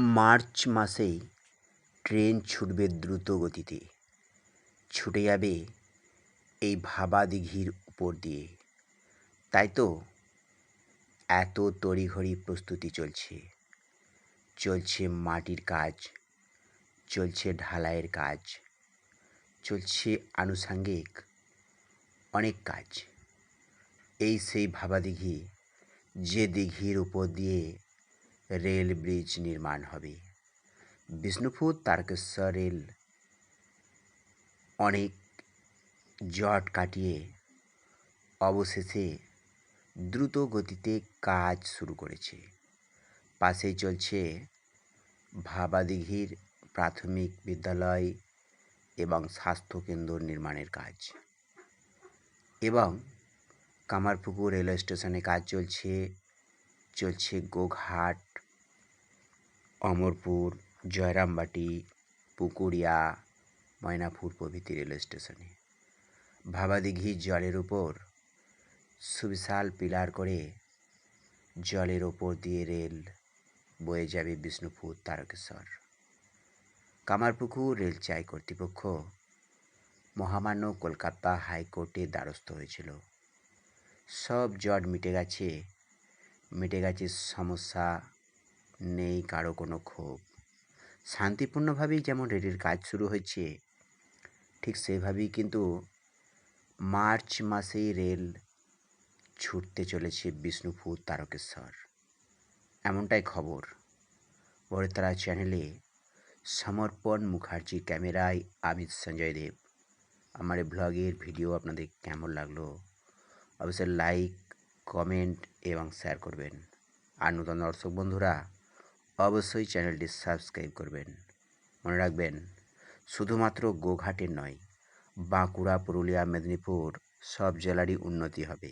March মাসেই train ছুটবে দ্রুত গতিতে। ছুটে যাবে এই ভাবা দিঘির উপর দিয়ে। তাই তো এত তড়িঘড়ি প্রস্তুতি চলছে। চলছে মাটির কাজ, চলছে ঢালাইয়ের কাজ, চলছে আনুষাঙ্গিক অনেক কাজ। এই সেই ভাবা দিঘি যে দিঘির উপর দিয়ে রেল ব্রিজ নির্মাণ হবে। বিষ্ণুপুর তারকেশ্বর রেল অনেক জট কাটিয়ে অবশেষে দ্রুত গতিতে কাজ শুরু করেছে। পাশেই চলছে ভাবাদিঘির প্রাথমিক বিদ্যালয় এবং স্বাস্থ্যকেন্দ্র নির্মাণের কাজ। এবং কামারপুকুর রেলওয়ে স্টেশনে কাজ চলছে চলছে গোঘাট অমরপুর, জয়রামবাটি, পুকুরিয়া, ময়নাপুর প্রভৃতি রেলওয়ে স্টেশনে। ভাবাদিঘি জলের উপর, সুবিশাল পিলার করে জলের ওপর দিয়ে রেল বয়ে যাবে বিষ্ণুপুর তারকেশ্বর। কামারপুকুর রেল চাই কর্তৃপক্ষ। মহামান্য কলকাতা হাইকোর্টে দ্বারস্থ হয়েছিল। সব জট মিটে গেছে মিটে গেছে সমস্যা নেই কারও কোনো ক্ষোভ। শান্তিপূর্ণভাবেই যেমন রেলের কাজ শুরু হয়েছে, ঠিক সেভাবেই কিন্তু মার্চ মাসেই রেল ছুটতে চলেছে বিষ্ণুপুর তারকেশ্বর। এমনটাই খবর। বড়তারা চ্যানেলে সমর্পণ মুখার্জি, ক্যামেরায় আমি সঞ্জয় দেব। আমার এই ব্লগের ভিডিও আপনাদের কেমন লাগল? অবশ্যই লাইক, কমেন্ট এবং শেয়ার করবেন। আর নতুন দর্শক বন্ধুরা অবশ্যই চ্যানেলটি সাবস্ক্রাইব করবেন। মনে রাখবেন, শুধুমাত্র গোঘাটের নয়, বাঁকুড়া, পুরুলিয়া, মেদিনীপুর সব জেলারই উন্নতি হবে।